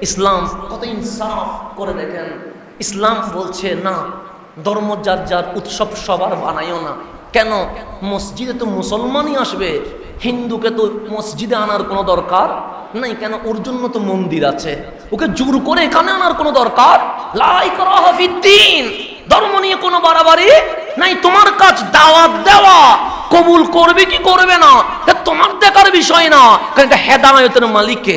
ইসলাম কত ইনসাফ করে দেখেন। ইসলাম বলছে, না, ধর্ম যার যার উৎসব সবার বানাইও না। কেন? মসজিদে তো মুসলমানই আসবে, হিন্দুকে তো মসজিদে আনার কোনো দরকার নাই। কেন? ওর জন্য তো মন্দির আছে। ওকে জোর করে এখানে আনার কোনো দরকার? লাই করা হাফিদ্দিন ধর্ম নিয়ে কোনো বাড়াবাড়ি নাই। তোমার কাজ দাওয়াত দেওয়া। কবুল করবে কি করবে না? তোমার দেখার বিষয় না। কারণ হেদায়তের মালিককে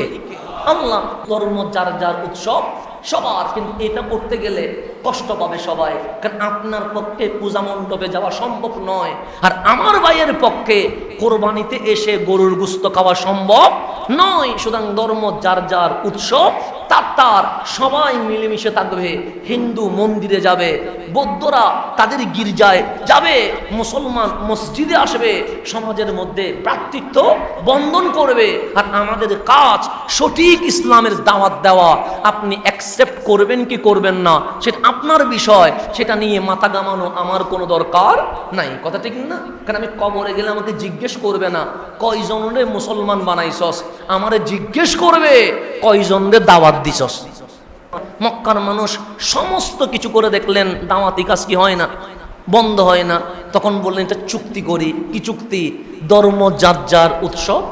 আল্লাহ ধর্ম যার যার উৎসব, সবার কিন্তু এটা করতে গেলে কষ্ট পাবে সবাই। কারণ আপনার পক্ষে পূজা মণ্ডপে যাওয়া সম্ভব নয়। আর আমার ভাইয়ের পক্ষে কোরবানিতে এসে গরুর গুস্ত খাওয়া সম্ভব নয়। সুতরাং ধর্ম যার যার উৎসব তার তার সবাই মিলেমিশে থাকবে। হিন্দু মন্দিরে যাবে, বৌদ্ধরা তাদের গির্জায় যাবে, মুসলমান মসজিদে আসবে, সমাজের মধ্যে প্রার্থিত্ব বন্ধন করবে। আর আমাদের কাজ সঠিক ইসলামের দাওয়াত দেওয়া। আপনি অ্যাকসেপ্ট করবেন কি করবেন না সেটা আপনার বিষয়, সেটা নিয়ে মাথা গামানো আমার কোনো দরকার নাই। কথা ঠিক না? কারণ আমি কবরে গেলে আমাকে জিজ্ঞেস করবে না, কয়জনরে মুসলমান বানাইছস? আমারে জিজ্ঞেস করবে, কয়জনরে দাওয়াত দিছস? মক্কার মানুষ সমস্ত কিছু করে দেখলেন, দাওয়াতি কাজ কি হয় না? বন্ধ হয় না। তখন বললেন, এটা চুক্তি করি। কি চুক্তি? ধর্ম যার যার উৎসব?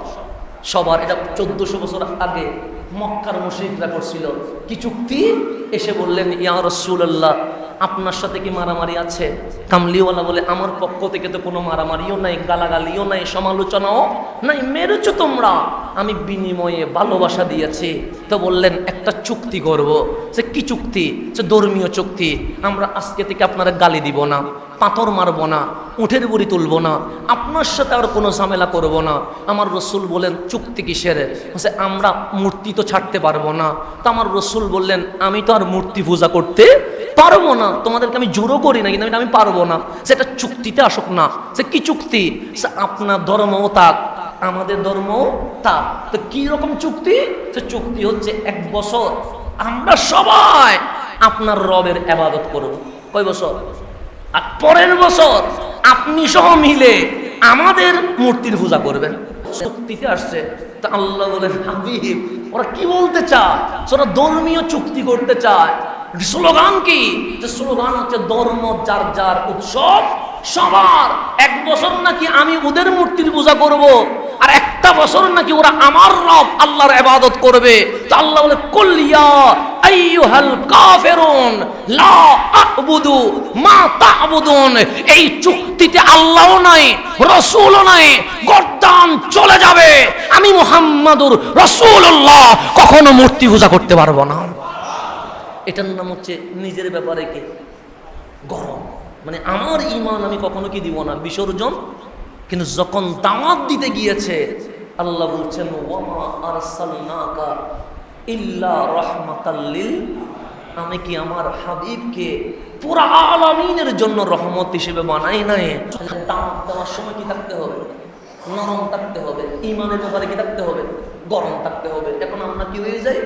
সবার, এটা চোদ্দশো বছর আগে মক্কার মুশরিকরা করছিল। কি চুক্তি? এসে বললেন, ইয়া রসুল্লাহ আপনার সাথে কি মারামারি আছে? কামলিওয়ালা বলে, আমার পক্ষ থেকে তো কোনো মারামারিও নাই, গালাগালিও নাই, সমালোচনাও নাই, মেরেছো তোমরা। আমি বিনিময়ে ভালোবাসা দিয়েছি। তো বললেন, একটা চুক্তি করব। সে কি চুক্তি? সে ধর্মীয় চুক্তি। আমরা আজকে থেকে আপনারা গালি দিব না, পাথর মারব না, উঠের বুড়ি তুলব না, আপনার সাথে আর কোনো ঝামেলা করব না। আমার রসুল বলেন চুক্তি কিসের? বলছে আমরা মূর্তি তো ছাড়তে পারব না। তো আমার রসুল বললেন, আমি তো আর মূর্তি পূজা করতে পারব না। তোমাদেরকে আমি জোরও করি না, কিন্তু আমি পারব না। সেটা চুক্তিতে আসুক না। সে, কি চুক্তি? সে, আপনার ধর্মও তাক আমাদের ধর্ম তা। তো কি রকম চুক্তি? সে চুক্তি হচ্ছে এক বছর। আমরা সবাই আপনার রবের আবাদত করব। কয় বছর? আর পরের বছর আপনি সহ মিলে আমাদের মূর্তির পূজা করবেন। চুক্তিতে আসছে। তা আল্লাহ বলেন, হাবিব, ওরা কি বলতে চায়? ওরা ধর্মীয় চুক্তি করতে চায়। স্লোগান কি? যে স্লোগান হচ্ছে ধর্ম যার যার উৎসব সবার। এক বছর নাকি আমি ওদের মূর্তির পূজা করব। আর একটা বছর নাকি ওরা আমার রব আল্লাহর ইবাদত করবে। তো আল্লাহ বলে কুলিয়া আইয়ুহাল কাফিরুন, লা আ'বুদু মা তা'বুদুন। এই চুক্তিতে আল্লাহও নাই রাসূলও নাই, গর্দান চলে যাবে। আমি মুহাম্মাদুর রাসূলুল্লাহ, কখনো মূর্তি পূজা করতে পারব না। এটার নাম হচ্ছে নিজের ব্যাপারে কি? গরম। মানে আমার ইমান আমি কখনো কি দিব না? বিসর্জন কিন্তু যখন দাওয়াত দিতে গিয়েছে, আল্লাহ বলছেন আমি কি আমার হাবিবকে পুরা আলামিনের জন্য রহমত হিসেবে বানাই নাই? দাওয়াত দেওয়ার সময় কি থাকতে হবে? নরম থাকতে হবে ইমানের ব্যাপারে কি থাকতে হবে? গরম থাকতে হবে। এখন আমরা কি হয়ে যাই?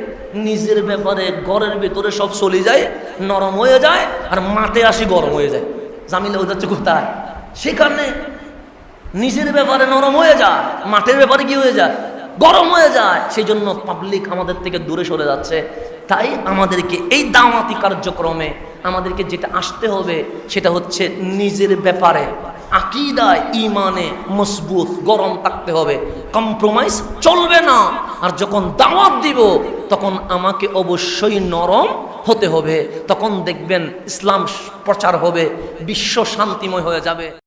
নিজের ব্যাপারে, ঘরের ভেতরে সব চলে যায়, নরম হয়ে যায়, আর মাঠে আসি গরম হয়ে যায়। জামিলা হয়ে যাচ্ছে কোথায়? সেখানে নিজের ব্যাপারে নরম হয়ে যায়, মাঠের ব্যাপারে কি হয়ে যায়? গরম হয়ে যায়। সেই জন্য পাবলিক আমাদের থেকে দূরে সরে যাচ্ছে। তাই আমাদেরকে এই দাওয়াতি কার্যক্রমে আমাদেরকে যেটা আসতে হবে, সেটা হচ্ছে নিজের ব্যাপারে, আকিদায় ইমানে মজবুত, গরম থাকতে হবে। কম্প্রোমাইজ চলবে না। আর যখন দাওয়াত দিব, তখন আমাকে অবশ্যই নরম হতে হবে। তখন দেখবেন ইসলাম প্রচার হবে, বিশ্ব শান্তিময় হয়ে যাবে।